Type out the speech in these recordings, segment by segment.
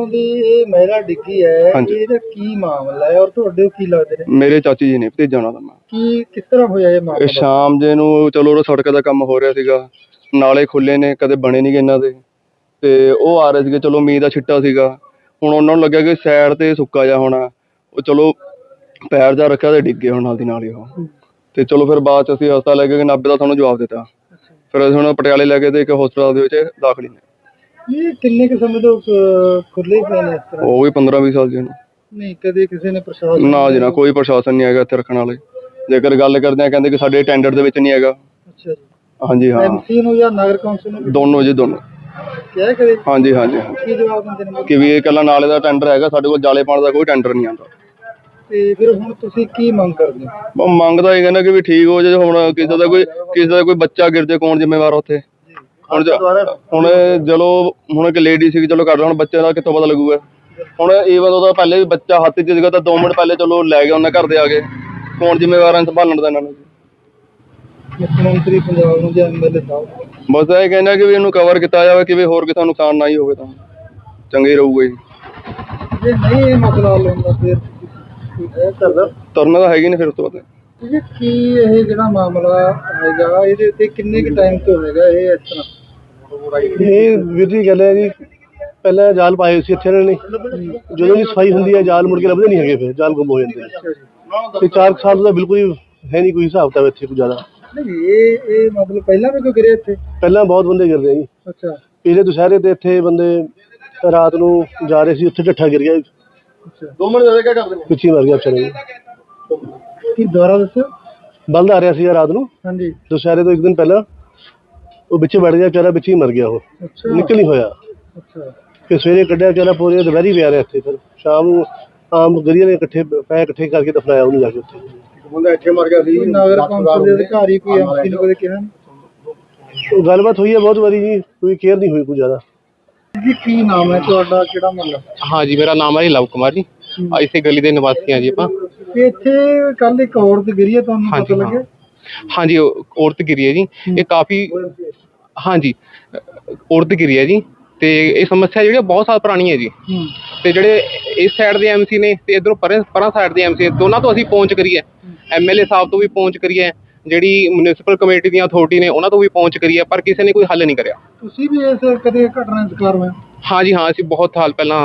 ਤੋਂ ਦੀ ਇਹ ਮਹਿਲਾ ਡਿੱਗੀ ਹੈ ਹਾਂਜੀ। ਇਹਦਾ ਕੀ ਮਾਮਲਾ ਹੈ ਔਰ ਤੁਹਾਡੇ ਕੀ ਲੱਗਦੇ ਨੇ ਮੇਰੇ ਚਾਚੀ ਜੀ ਨੇ ਭਤੀਜਾ ਉਹਨਾਂ ਦਾ ਮੈਂ ਕੀ ਕਿਸ ਤਰ੍ਹਾਂ ਹੋਇਆ ਇਹ ਇਹ ਮਾਮਲਾ ਸ਼ਾਮ ਜੇ ਨੂੰ ਚਲੋ ਉਹ ਸੜਕ ਦਾ ਕੰਮ ਹੋ ਰਿਹਾ ਸੀਗਾ ਨਾਲੇ ਖੁੱਲੇ ਨੇ ਕਦੇ ਬਣੇ ਨਹੀਂ ਇਹਨਾਂ ਦੇ। ਤੇ ਉਹ ਆ ਰਹੇ ਸੀਗੇ ਚਲੋ ਮੀਂਹ ਦਾ ਛਿੱਟਾ ਸੀਗਾ। ਹੁਣ ਉਹਨਾਂ ਨੂੰ ਲੱਗਿਆ ਕਿ ਸਾਈਡ ਤੇ ਸੁੱਕਾ ਜਾ ਹੋਣਾ। ਉਹ ਚਲੋ ਪੈਰ ਜਾ ਰੱਖਿਆ ਤੇ ਡਿੱਗੇ ਹੁਣ ਨਾਲ ਦੀ ਨਾਲ ਹੀ ਉਹ। ਤੇ ਚਲੋ ਫਿਰ ਬਾਅਦ ਚ ਅਸੀਂ ਹਸਪਤਾਲ ਲੈ ਕੇ ਗਏ ਨਾਭੇ ਦਾ ਸਾਨੂੰ ਜਵਾਬ ਦਿੱਤਾ। ਫਿਰ ਅਸੀਂ ਹੁਣ ਪਟਿਆਲੇ ਲੈ ਕੇ ਤੇ ਇੱਕ ਹਸਪਤਾਲ ਦੇ ਵਿੱਚ ਦਾਖਲ ਹੀ ਨੇ। ਇਹ ਕਿੰਨੇ ਕੁ ਸਮੇਂ ਤੋਂ ਅਹ, ਖੁੱਲੇ ਹੀ ਪਏ ਨੇ ਇਸ ਤਰ੍ਹਾਂ? ਉਹ ਵੀ 15 20 ਸਾਲ ਜੀ ਨੂੰ ਨਹੀਂ ਕਦੇ ਕਿਸੇ ਨੇ ਪ੍ਰਸ਼ਾਸਨ ਨਾ ਜੀ ਨਾ ਕੋਈ ਪ੍ਰਸ਼ਾਸਨ ਨਹੀਂ ਹੈਗਾ ਇੱਥੇ ਰੱਖਣ ਵਾਲੇ। ਜੇਕਰ ਗੱਲ ਕਰਦੇ ਆ ਕਹਿੰਦੇ ਕਿ ਸਾਡੇ ਟੈਂਡਰ ਦੇ ਵਿੱਚ ਨਹੀਂ ਹੈਗਾ। ਅੱਛਾ ਜੀ। ਹਾਂਜੀ ਹਾਂ। ਐਮਸੀ ਨੂੰ ਜਾਂ ਨਗਰ ਕੌਂਸਲ ਨੂੰ ਦੋਨੋਂ ਜੀ ਦੋਨੋਂ। ਕਿਹਾ ਕਦੇ? ਹਾਂਜੀ ਹਾਂਜੀ। ਕੀ ਜਵਾਬ ਦਿੰਦੇ ਨੇ? ਕਿ ਵੀ ਇਹ ਕੱਲਾ ਨਾਲੇ ਦਾ ਟੈਂਡਰ ਹੈਗਾ ਸਾਡੇ ਕੋਲ ਜਾਲੇ ਪਾਣ ਦਾ ਕੋਈ ਟੈਂਡਰ ਨਹੀਂ ਆਉਂਦਾ। ਤੇ ਫਿਰ ਹੁਣ ਤੁਸੀਂ ਕੀ ਮੰਗ ਕਰਦੇ ਹੋ? ਬ- ਮੰਗਦਾ ਇਹ ਕਹਿੰਦਾ ਕਿ ਵੀ ਠੀਕ ਹੋ ਜੇ ਹੁਣ ਕਿਸੇ ਦਾ ਕੋਈ ਕਿਸੇ ਦਾ ਕੋਈ ਬੱਚਾ ਗਿਰ ਜੇ ਕੌਣ ਜ਼ਿੰਮੇਵਾਰ ਆ ਉੱਥੇ? ਹੁਣ ਜ- ਹੁਣ ਚਲੋ ਹੁਣ ਇੱਕ ਲੇਡੀ ਸੀ ਚਲੋ ਕਰ ਹੁਣ ਬੱਚੇ ਦਾ ਕਿੱਥੋਂ ਪਤਾ ਲੱਗੂਗਾ। ਹੁਣ ਈਵਨ ਉਹਦਾ ਪਹਿਲੇ ਵੀ ਬੱਚਾ ਹੱਥ 'ਚ ਸੀਗਾ ਤਾਂ 2 ਮਿੰਟ ਪਹਿਲੇ ਚਲੋ ਲੈ ਗਏ ਉਹਨਾਂ ਘਰ ਦੇ ਆ ਕੇ। ਕੌਣ ਜ਼ਿੰਮੇਵਾਰ ਹੈ ਸੰਭਾਲਣ ਦਾ ਇਹਨਾਂ ਨੂੰ? ਮੁੱਖ ਮੰਤਰੀ ਪੰਜਾਬ ਨੂੰ ਜਾਂ ਐਮਐਲਏ ਸਾਹਿਬ ਬਸ ਇਹ ਕਹਿੰਦਾ ਕਿ ਵੀ ਇਹਨੂੰ ਕਵਰ ਕੀਤਾ ਜਾਵੇ ਕਿ ਵੀ ਹੋਰ ਕਿਸੇ ਨੂੰ ਨੁਕਸਾਨ ਨਾ ਹੀ ਹੋਵੇ ਤਾਂ। ਚੰਗੇ ਰਹੂਗਾ ਜੀ ਜੇ ਨਹੀਂ ਇਹ ਮਸਲਾ ਹੱਲ ਹੁੰਦਾ ਫਿਰ ਕੋਈ ਹੈ ਕਰਦਾ ਤੁਰਨਾ ਤਾਂ ਹੈਗੀ ਨਹੀਂ ਫਿਰ ਉਸ ਤੋਂ ਬਾਅਦ। ਇਹ ਕੀ ਇਹ ਜਿਹੜਾ ਮਾਮਲਾ ਹੈਗਾ ਇਹਦੇ ਉੱਤੇ ਕਿੰਨੇ ਕੁ ਟਾਈਮ ਤੋਂ ਹੈਗਾ ਇਹ ਇਸ ਤਰ੍ਹਾਂ? ਇਹ ਵੀਰ ਜੀ ਗੱਲ ਹੈ ਜੀ ਪਹਿਲਾਂ ਜਾਲ ਪਾਏ ਹੋਏ ਸੀ ਇੱਥੇ ਇਹਨਾਂ ਨੇ। ਜਦੋਂ ਦੀ ਸਫ਼ਾਈ ਹੁੰਦੀ ਹੈ ਜਾਲ ਮੁੜ ਕੇ ਲੱਭਦੇ ਨਹੀਂ ਹੈਗੇ ਫਿਰ ਜਾਲ ਗੁੰਮ ਹੋ ਜਾਂਦੇ ਨੇ। ਤੇ 4 ਸਾਲ ਦਾ ਬਿਲਕੁਲ ਹੀ ਹੈ ਨਹੀਂ ਕੋਈ ਹਿਸਾਬ ਤਾਂ ਇੱਥੇ ਕੋਈ ਜ਼ਿਆਦਾ। ਨਹੀਂ ਇਹ ਇਹ ਮਤਲਬ ਪਹਿਲਾਂ ਵੀ ਕੋਈ ਗਿਰੇ ਇੱਥੇ? ਪਹਿਲਾਂ ਬਹੁਤ ਬੰਦੇ ਗਿਰਦੇ ਆ ਜੀ। ਅੱਛਾ। ਪਿਛਲੇ ਦੁਸ਼ਹਿਰੇ ਤੇ ਇੱਥੇ ਬੰਦੇ ਰਾਤ ਨੂੰ ਜਾ ਰਹੇ ਸੀ ਉੱਥੇ ਢੱਠਾ ਗਿਰ ਗਿਆ ਅੱਛਾ। ਦੋ ਮਿੰਟ ਦੇ ਕੇ ਕਰਦੇ ਪਿੱਛੇ ਹੀ ਮਰ ਗਿਆ ਵਿਚਾਰੇ। ਕੀ ਦੁਬਾਰਾ ਦੱਸੋ ਬਲਦ ਆ ਰਿਹਾ ਸੀ ਰਾਤ ਨੂੰ। ਹਾਂਜੀ। ਦੁਸ਼ਹਿਰੇ ਤੋਂ ਇੱਕ ਦਿਨ ਪਹਿਲਾਂ ਉਹ ਵਿੱਚ ਵੜ ਗਿਆ ਵਿਚਾਰਾ ਵਿੱਚ ਹੀ ਮਰ ਗਿਆ ਉਹ। ਨਿਕਲ ਨਹੀਂ ਹੋਇਆ। ਅੱਛਾ। ਫਿਰ ਸਵੇਰੇ ਕੱਢਿਆ ਵਿਚਾਰਾ ਪੂਰੇ ਦੁਪਹਿਰੀ ਪਿਆ ਰਿਹਾ ਇੱਥੇ ਫਿਰ ਸ਼ਾਮ ਨੂੰ ਆਮ ਗਰੀਆਂ ਨੇ ਇਕੱਠੇ ਪੈ ਇਕੱਠੇ ਕਰਕੇ ਦਫਨਾਇਆ ਉਹਨੂੰ ਜਾ ਕੇ ਉੱਥੇ। ਬੰਦਾ ਇੱਥੇ ਮਰ ਗਿਆ ਸੀ। ਨਗਰ ਕੌਂਸਲ ਦੇ ਅਧਿਕਾਰੀ ਕੋਈ ਐਮਸੀ ਨੂੰ ਕਦੇ ਕਿਹਾ ਉਹ ਗੱਲਬਾਤ ਹੋਈ ਹੈ ਬਹੁਤ ਵਾਰੀ ਜੀ ਕੋਈ ਕੇਅਰ ਨਹੀਂ ਹੋਈ ਕੋਈ ਜ਼ਿਆਦਾ। ਜੀ ਕੀ ਨਾਮ ਹੈ ਤੁਹਾਡਾ? ਕਿਹੜਾ ਮਹੱਲਾ? ਹਾਂ ਜੀ ਮੇਰਾ ਨਾਮ ਹੈ ਲਵ ਕੁਮਾਰ ਜੀ। ਇਸੇ ਗਲੀ ਦੇ ਨਿਵਾਸੀ ਹਾਂ ਜੀ ਆਪਾਂ। ਇੱਥੇ ਕੱਲ ਇੱਕ ਔਰਤ ਗਿਰੀ ਤੁਹਾਨੂੰ ਪਤਾ ਲੱਗਿਆ? ਹਾਂ ਜੀ ਉਹ ਔਰਤ ਗਿਰੀ ਹੈ ਜੀ। ਇਹ ਕਾਫੀ ਹਾਂ ਜੀ ਅ, ਔਰਤ ਗਿਰੀ ਹੈ ਜੀ। ਤੇ ਇਹ ਸਮੱਸਿਆ ਜਿਹੜੀ ਆ ਬਹੁਤ ਸਾਲ ਪੁਰਾਣੀ ਹੈ ਜੀ। ਹੂੰ। ਤੇ ਜਿਹੜੇ ਇਸ ਸਾਈਡ ਦੇ ਐਮਸੀ ਨੇ ਤੇ ਇਧਰੋਂ ਪਰੇ ਪਰਾਂ ਸਾਈਡ ਦੇ ਐਮਸੀ ਦੋਨਾਂ ਤੋਂ ਅਸੀਂ ਪਹੁੰਚ ਕਰੀਏ ਐਮਐਲਏ ਸਾਹਿਬ ਤੋਂ ਵੀ ਪਹੁੰਚ ਕਰੀਏ ਜਿਹੜੀ ਮਿਊਨਿਸਪਲ ਕਮੇਟੀ ਦੀਆਂ ਅਥਾਰਟੀ ਨੇ ਉਹਨਾਂ ਤੋਂ ਵੀ ਪਹੁੰਚ ਕਰੀਏ ਪਰ ਕਿਸੇ ਨੇ ਕੋਈ ਹੱਲ ਨਹੀਂ ਕਰਿਆ। ਤੁਸੀਂ ਵੀ ਇਸ ਕਦੇ ਘਟਨਾ ਦਾ ਸ਼ਿਕਾਰ ਹੋਏ? ਹਾਂ ਜੀ ਹਾਂ ਅਸੀਂ ਬਹੁਤ ਸਾਲ ਪਹਿਲਾਂ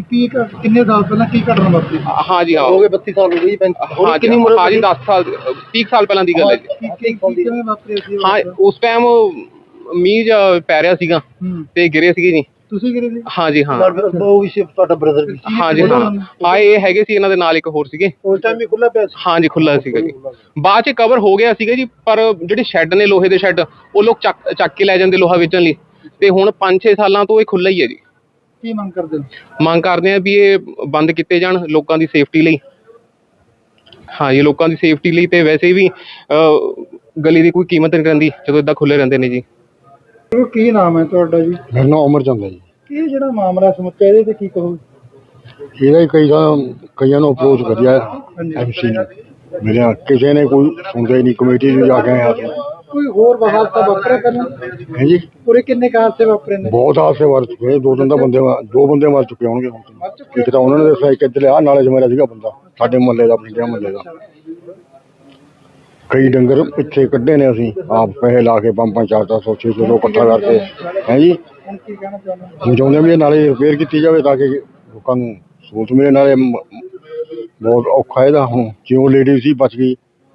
ਕੀ ਘ- ਕਿੰਨੇ ਸਾਲ ਪਹਿਲਾਂ ਕੀ ਘਟਨਾ ਵਾਪਰੀ? ਹਾਂ ਜੀ ਹਾਂ। ਹੋ ਗਏ 32 ਸਾਲ ਹੋ ਗਏ ਜੀ ਹਾਂ ਜੀ ਹਾਂ ਜੀ 10 ਸਾਲ 30 ਸਾਲ ਪਹਿਲਾਂ ਦੀ ਗੱਲ ਹੈ ਜੀ। ਕੀ ਕੀ ਕਿਵੇਂ ਵਾਪਰੀ ਸੀ ਉਹ? ਹਾਂ ਘਟਨਾ? ਉਸ ਟਾਈਮ ਮੀਂਹ ਜਿਹਾ ਪੈ ਰਿਹਾ ਸੀਗਾ ਹੂੰ। ਤੇ ਗਿਰੇ ਸੀਗੇ ਜੀ। ਤੁਸੀਂ ਗਿਰੇ ਸੀ? ਹਾਂ ਜੀ ਹਾਂ। ਉਹ ਵੀ ਸੀ ਤੁਹਾਡਾ ਬ੍ਰਦਰ ਵੀ ਹਾਂ ਜੀ ਹਾਂ। ਹਾਂ ਇਹ ਹੈਗੇ ਸੀ ਇਹਨਾਂ ਦੇ ਨਾਲ ਇੱਕ ਹੋਰ ਸੀਗੇ। ਉਸ ਟਾਈਮ ਵੀ ਖੁੱਲਾ ਪਿਆ ਸੀ? ਹਾਂ ਜੀ ਖੁੱਲਾ ਸੀਗਾ ਜੀ। ਬਾਅਦ ਚ ਕਵਰ ਹੋ ਗਿਆ ਸੀਗਾ ਜੀ ਪਰ ਜਿਹੜੇ ਸ਼ੈੱਡ ਨੇ ਲੋਹੇ ਦੇ ਸ਼ੈੱਡ ਉਹ ਲੋਕ ਚੱਕ ਚੱਕ ਕੇ ਲੈ ਜਾਂਦੇ ਲੋਹਾ ਵੇਚਣ ਲਈ। ਤੇ ਹੁਣ 5-6 ਸਾਲਾਂ ਤੋਂ ਇਹ ਖੁੱਲਾ ਹੀ ਹੈ ਜੀ। ਕੀ ਮੰਗ ਕਰਦੇ ਹੋ? ਮੰਗ ਕਰਦੇ ਆ ਵੀ ਇਹ ਬੰਦ ਕੀਤੇ ਜਾਣ ਲੋਕਾਂ ਦੀ ਸੇਫਟੀ ਲਈ। ਹਾਂ ਜੀ ਲੋਕਾਂ ਦੀ ਸੇਫਟੀ ਲਈ ਤੇ ਵੈਸੇ ਵੀ ਅਹ, ਗਲੀ ਦੀ ਕੋਈ ਕੀਮਤ ਨਹੀਂ ਰਹਿੰਦੀ ਜਦੋਂ ਇਦਾਂ ਖੁੱਲੇ ਰਹਿੰਦੇ ਨੇ ਜੀ। ਉਹ ਕੀ ਨਾਮ ਹੈ ਤੁਹਾਡਾ ਜੀ? ਮੇਰਾ ਨਾਮ ਅਮਰਚੰਦ ਹੈ ਜੀ। ਇਹ ਜਿਹੜਾ ਮਾਮਲਾ ਸਮੁੱਚਾ ਇਹਦੇ ਤੇ ਕੀ ਕਹੋ ਇਹਦਾ ਹੀ ਕਈ ਤਾਂ ਕਈਆਂ ਨੂੰ ਅਪਰੋਚ ਕਰਿਆ ਐਮਸੀ ਨੇ। ਮੇਰੇ ਕਿਸੇ ਨੇ ਕੋਈ ਸੁਣਦਾ ਹੀ ਨਹੀਂ ਕਮੇਟੀ 'ਚ ਜਾ ਕੇ ਆਇਆ। ਸੀ ਕੋਈ ਹੋਰ ਹਾਦਸਾ ਵਾਪਰਿਆ ਪਹਿਲਾਂ ਹੈ ਜੀ? ਪੂਰੇ ਕਿੰਨੇ ਕੁ ਹਾਦਸੇ ਵਾਪਰੇ ਨੇ? ਬਹੁਤ ਹਾਸੇ ਮਰ ਚੁੱਕੇ ਦੋ ਤਿੰਨ ਤਾਂ ਬੰਦੇ ਦੋ ਬੰਦੇ ਮਰ ਚੁੱਕੇ ਹੋਣਗੇ ਹੁਣ ਤਾਂ। ਇੱਕ ਤਾਂ ਉਹਨਾਂ ਨੇ ਦੱਸਿਆ ਇੱਕ ਇੱਧਰ ਆ ਨਾਲੇ 'ਚ ਮੇਰਾ ਸੀਗਾ ਬੰਦਾ। ਸਾਡੇ ਮੁਹੱਲੇ ਦਾ ਪਿੰਡਿਆ ਮੁਹੱਲੇ ਦਾ। ਕਈ ਡੰਗਰ ਪਿੱਛੇ ਕੱਢੇ ਨੇ ਅਸੀਂ। ਆਪ ਪੈਸੇ ਲਾ ਕੇ ਪੰਜ ਚਾਰ ਚਾਰ ਸੌ ਛੇ ਸੌ ਇਕੱਠਾ ਕਰਕੇ। ਹੈ ਜੀ? ਹੁਣ ਕੀ ਕਹਿਣਾ ਚਾਹੁੰਦੇ ਹੋ? ਹੁਣ ਚਾਹੁੰਦੇ ਹਾਂ ਵੀ ਇਹ ਨਾਲੇ ਰਿਪੇਅਰ ਕੀਤੀ ਜਾਵੇ ਤਾਂ ਕਿ ਲੋਕਾਂ ਨੂੰ ਸਹੂਲਤ ਮਿਲੇ। ਨਾਲੇ ਮ- ਬਹੁਤ ਔਖਾ ਇਹਦਾ ਹੁਣ। ਜਿਉਂ ਲੇਡੀ ਸੀ ਬਚ ਗਈ।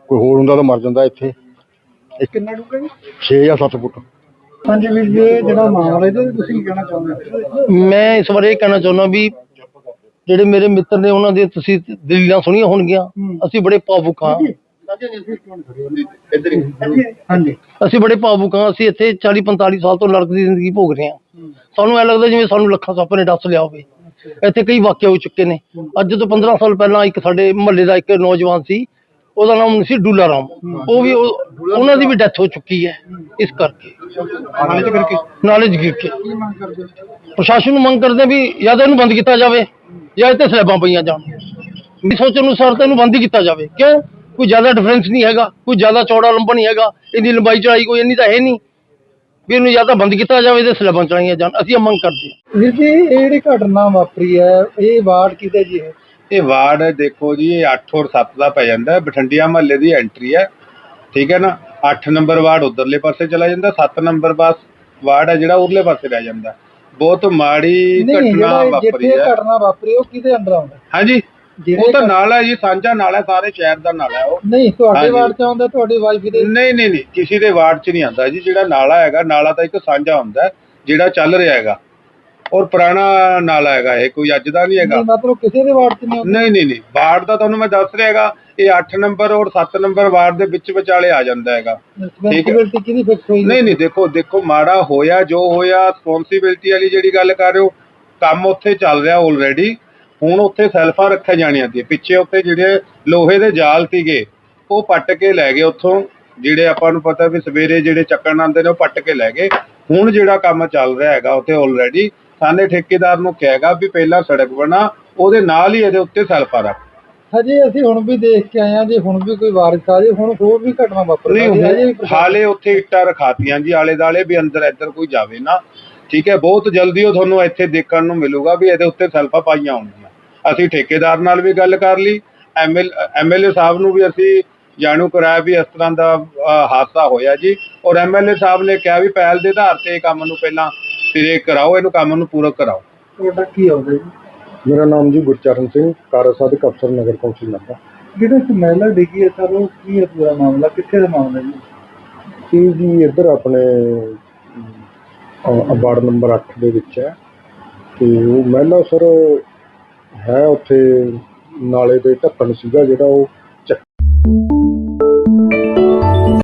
ਕੋਈ ਹੋਰ ਹੁੰਦਾ ਤਾਂ ਮਰ ਜਾਂਦਾ ਇੱਥੇ। ਕਿੰਨਾ ਡੂੰਘਾ ਜੀ? 6 ਜਾਂ 7 ਫੁੱਟ। ਹਾਂਜੀ ਵੀਰ ਜੀ ਇਹ ਜਿਹੜਾ ਮਾਮਲਾ ਇਹਦੇ ਤੇ ਤੁਸੀਂ ਕੀ ਕਹਿਣਾ ਚਾਹੁੰਦੇ ਹੋ? ਮੈਂ ਇਸ ਵਾਰ ਇਹ ਕਹਿਣਾ ਚਾਹੁੰਦਾ ਵੀ ਜਿਹੜੇ ਮੇਰੇ ਮਿੱਤਰ ਨੇ ਉਹਨਾਂ ਦੇ ਤੁਸੀਂ ਦਲੀਲਾਂ ਸੁਣੀਆਂ ਹੋਣਗੀਆਂ। ਅਸੀਂ ਬੜੇ ਭਾਵੁਕ ਹਾਂ। ਹਾਂਜੀ। ਅਸੀਂ ਬੜੇ ਭਾਵੁਕ ਹਾਂ ਅਸੀਂ ਇੱਥੇ 40 45 ਸਾਲ ਤੋਂ ਨਰਕ ਦੀ ਜ਼ਿੰਦਗੀ ਭੋਗ ਰਹੇ ਹਾਂ। ਸਾਨੂੰ ਐ ਲੱਗਦਾ ਜਿਵੇਂ ਸਾਨੂੰ ਲੱਖਾਂ ਸੱਪ ਨੇ ਡੱਸ ਲਿਆ ਹੋਵੇ। ਇੱਥੇ ਕਈ ਵਾਕਿਆ ਹੋ ਚੁੱਕੇ ਨੇ। ਅੱਜ ਤੋਂ 15 ਸਾਲ ਪਹਿਲਾਂ ਇੱਕ ਸਾਡੇ ਮੁਹੱਲੇ ਦਾ ਇੱਕ ਨੌਜਵਾਨ ਸੀ ਉਹਦਾ ਨਾਮ ਸੀ ਡੂਲਾ ਰਾਮ। ਉਹ ਵੀ ਉਹ- ਉਹਨਾਂ ਦੀ ਵੀ ਡੈਥ ਹੋ ਚੁੱਕੀ ਹੈ ਇਸ ਕਰਕੇ। ਨਾਲੇ ਕਰਕੇ ਨਾਲੇ 'ਚ ਗਿਰ ਕੇ? ਕੀ ਮੰਗ ਕਰਦੇ ਹੋ? ਪ੍ਰਸ਼ਾਸਨ ਨੂੰ ਮੰਗ ਕਰਦੇ ਹਾਂ ਵੀ ਜਾਂ ਤਾਂ ਇਹਨੂੰ ਬੰਦ ਕੀਤਾ ਜਾਵੇ ਜਾਂ ਇਹ ਤੇ ਸਲੈਬਾਂ ਪਈਆਂ ਜਾਣ। ਮੇਰੀ ਸੋਚ ਅਨੁਸਾਰ ਤਾਂ ਇਹਨੂੰ ਬੰਦ ਹੀ ਕੀਤਾ ਜਾਵੇ। ਕਿਉਂ? ਕੋਈ ਜ਼ਿਆਦਾ ਡਿਫਰੈਂਸ ਨਹੀਂ ਹੈਗਾ ਕੋਈ ਜ਼ਿਆਦਾ ਚੌੜਾ ਲੰਬਾ ਨਹੀਂ ਹੈਗਾ ਇਹਦੀ ਲੰਬਾਈ ਚੌੜਾਈ ਕੋਈ ਇੰਨੀ ਤਾਂ ਹੈ ਨਹੀਂ। ਵੀ ਇਹਨੂੰ ਜਾਂ ਤਾਂ ਬੰਦ ਕੀਤਾ ਜਾਵੇ ਤੇ ਸਲੈਬਾਂ ਚੜਾਈਆਂ ਜਾਣ ਅਸੀਂ ਇਹ ਮੰਗ ਕਰਦੇ ਹਾਂ। ਵੀਰ ਜੀ ਇਹ ਜਿਹੜੀ ਘਟਨਾ ਵਾਪਰੀ ਹੈ ਇਹ ਵਾਰਡ ਕਿਤੇ ਜੀ ਹੈ? ਇਹ ਵਾਰਡ ਦੇਖੋ ਜੀ ਇਹ 8 ਔਰ 7 ਦਾ ਪੈ ਜਾਂਦਾ। ਬਠਿੰਡਿਆ ਮਹੱਲੇ ਦੀ ਐਂਟਰੀ ਹੈ। ਠੀਕ ਹੈ ਨਾ? 8 ਨੰਬਰ ਵਾਰਡ ਉਧਰਲੇ ਪਾਸੇ ਚਲਾ ਜਾਂਦਾ 7 ਨੰਬਰ ਬਸ ਵਾਰਡ ਹੈ ਜਿਹੜਾ ਉਰਲੇ ਪਾਸੇ ਰਹਿ ਜਾਂਦਾ। ਬਹੁਤ ਮਾੜੀ ਘਟਨਾ ਵਾਪਰੀ ਜਿੱਥੇ ਹੈ। ਘਟਨਾ ਵਾਪਰੀ ਉਹ ਕਿਹਦੇ ਅੰਡਰ ਆਉਂਦਾ? ਹਾਂਜੀ। ਉਹ ਤਾਂ ਨਾਲ ਹੈ ਜੀ ਸਾਂਝਾ ਨਾਲ ਹੈ ਸਾਰੇ ਸ਼ਹਿਰ ਦਾ ਨਾਲ ਹੈ ਉਹ। ਨਹੀਂ ਤੁਹਾਡੇ। ਵਾਰਡ ਚ ਆਉਂਦਾ ਤੁਹਾਡੀ ਵਾਈਫ ਦੇ? ਨਹੀਂ ਨਹੀਂ ਨਹੀਂ ਕਿਸੇ ਦੇ ਵਾਰਡ 'ਚ ਨਹੀਂ ਆਉਂਦਾ ਜੀ। ਜਿਹੜਾ ਨਾਲਾ ਹੈਗਾ ਨਾਲਾ ਤਾਂ ਇੱਕ ਸਾਂਝਾ ਹੁੰਦਾ ਜਿਹੜਾ ਚੱਲ ਰਿਹਾ ਹੈਗਾ। ਔਰ ਪੁਰਾਣਾ ਨਾਲਾ ਹੈਗਾ ਇਹ ਕੋਈ ਅੱਜ ਦਾ ਨਹੀਂ ਹੈਗਾ। ਨਹੀਂ ਮਤਲਬ ਕਿਸੇ ਦੇ ਵਾਰਡ ਚ ਨਹੀਂ ਆਉਂਦਾ। ਨਹੀਂ ਨਹੀਂ ਨਹੀਂ ਵਾਰਡ ਦਾ ਤੁਹਾਨੂੰ ਮੈਂ ਦੱਸ ਰਿਹਾ ਹੈਗਾ ਇਹ 8 ਨੰਬਰ ਔਰ 7 ਨੰਬਰ ਵਾਰਡ ਦੇ ਵਿੱਚ ਵਿਚਾਲੇ ਆ ਜਾਂਦਾ ਹੈਗਾ। ਰਿਸਪੌਂਸਿਬਿਲਟੀ ਕਿਹਦੀ ਫਿਕਸ ਹੋਈ ਨਹੀਂ ਨਹੀਂ ਦੇਖੋ ਦੇਖੋ ਮਾੜਾ ਹੋਇਆ ਜੋ ਹੋਇਆ ਰਿਸਪੌਂਸਿਬਿਲਟੀ ਵਾਲੀ ਜਿਹੜੀ ਗੱਲ ਕਰ ਰਹੇ ਹੋ ਕੰਮ ਉੱਥੇ ਚੱਲ ਰਿਹਾ ਆਲਰੇਡੀ ਹੁਣ ਉੱਥੇ ਸੈਲਫਾਂ ਰੱਖੀਆਂ ਜਾਣੀਆਂ ਸੀ। ਪਿੱਛੇ ਉੱਥੇ ਜਿਹੜੇ ਲੋਹੇ ਦੇ ਜਾਲ ਸੀਗੇ ਉਹ ਪੱਟ ਕੇ ਲੈ ਗਏ ਉੱਥੋਂ। ਜਿਹੜੇ ਆਪਾਂ ਨੂੰ ਪਤਾ ਵੀ ਸਵੇਰੇ ਜਿਹੜੇ ਚੱਕਣ ਆਉਂਦੇ ਨੇ ਉਹ ਪੱਟ ਕੇ ਲੈ ਗਏ। ਹੁਣ ਜਿਹੜਾ ਕੰਮ ਚੱਲ ਰਿਹਾ ਹੈਗਾ ਉੱਥੇ ਆਲਰੇਡੀ ਸਾਨੇ ਠੇਕੇਦਾਰ ਨੂੰ ਕਹੇਗਾ ਵੀ ਪਹਿਲਾਂ ਸੜਕ ਬਣਾ ਉਹਦੇ ਨਾਲ ਹੀ ਇਹਦੇ ਉੱਤੇ ਸੈਲਫਾਂ ਰੱਖ। ਹਜੇ ਅਸੀਂ ਹੁਣ ਵੀ ਦੇਖ ਕੇ ਆਏ ਹਾਂ ਜੇ ਹੁਣ ਵੀ ਕੋਈ ਵਾਰਿਸ ਆ ਜੇ ਹੁਣ ਹੋਰ ਵੀ ਘਟਨਾ ਵਾਪਰ ਨਹੀਂ ਹਜੇ ਵੀ ਹਾਲੇ ਉੱਥੇ ਇੱਟਾਂ ਰਖਾਤੀਆਂ ਜੀ ਆਲੇ ਦਾਲੇ ਵੀ ਅੰਦਰ ਇੱਧਰ ਕੋਈ ਜਾਵੇ ਨਾ। ਠੀਕ ਹੈ ਬਹੁਤ ਜਲਦੀ ਉਹ ਤੁਹਾਨੂੰ ਇੱਥੇ ਦੇਖਣ ਨੂੰ ਮਿਲੂਗਾ ਵੀ ਇਹਦੇ ਉੱਤੇ ਸੈਲਫਾਂ ਪਾਈਆਂ ਹੋਣਗੀਆਂ। ਅਸੀਂ ਠੇਕੇਦਾਰ ਨਾਲ ਵੀ ਗੱਲ ਕਰ ਲਈ ਐਮਐਲ ਐਮਐਲਏ ਸਾਹਿਬ ਨੂੰ ਵੀ ਅਸੀਂ ਜਾਣੂ ਕਰਾਇਆ ਵੀ ਇਸ ਤਰ੍ਹਾਂ ਦਾ ਹਾਦਸਾ ਹੋਇਆ ਜੀ। ਔਰ ਐਮਐਲਏ ਸਾਹਿਬ ਨੇ ਕਿਹਾ ਵੀ ਪਹਿਲ ਦੇ ਆਧਾਰ ਤੇ ਇਹ ਕੰਮ ਨੂੰ ਪਹਿਲਾਂ ਸਿਰੇ ਕਰਾਓ ਇਹਨੂੰ ਕੰਮ ਨੂੰ ਪੂਰਾ ਕਰਾਓ। ਤੁਹਾਡਾ ਕੀ ਆਉਂਦਾ ਜੀ? ਮੇਰਾ ਨਾਮ ਜੀ ਗੁਰਚਰਨ ਸਿੰਘ ਕਾਰਜ ਸਾਧਕ ਅਫਸਰ ਨਗਰ ਕੌਂਸਲ ਨੰਬਰ ਜਿਹੜਾ ਇਸ ਮਹਿਲਾ ਡਿੱਗੀ ਹੈ ਸਰ ਉਹ ਕੀ ਹੈ ਪੂਰਾ ਮਾਮਲਾ? ਕਿੱਥੇ ਦਾ ਮਾਮਲਾ ਜੀ? ਇਹ ਜੀ ਇੱਧਰ ਆਪਣੇ ਅ, ਵਾਰਡ ਨੰਬਰ 8 ਦੇ ਵਿੱਚ ਹੈ। ਤੇ ਉਹ ਮਹਿਲਾ ਸਰ ਹੈ ਉੱਥੇ ਨਾਲੇ ਦੇ ਢੱਕਣ ਸੀਗਾ ਜਿਹੜਾ ਉਹ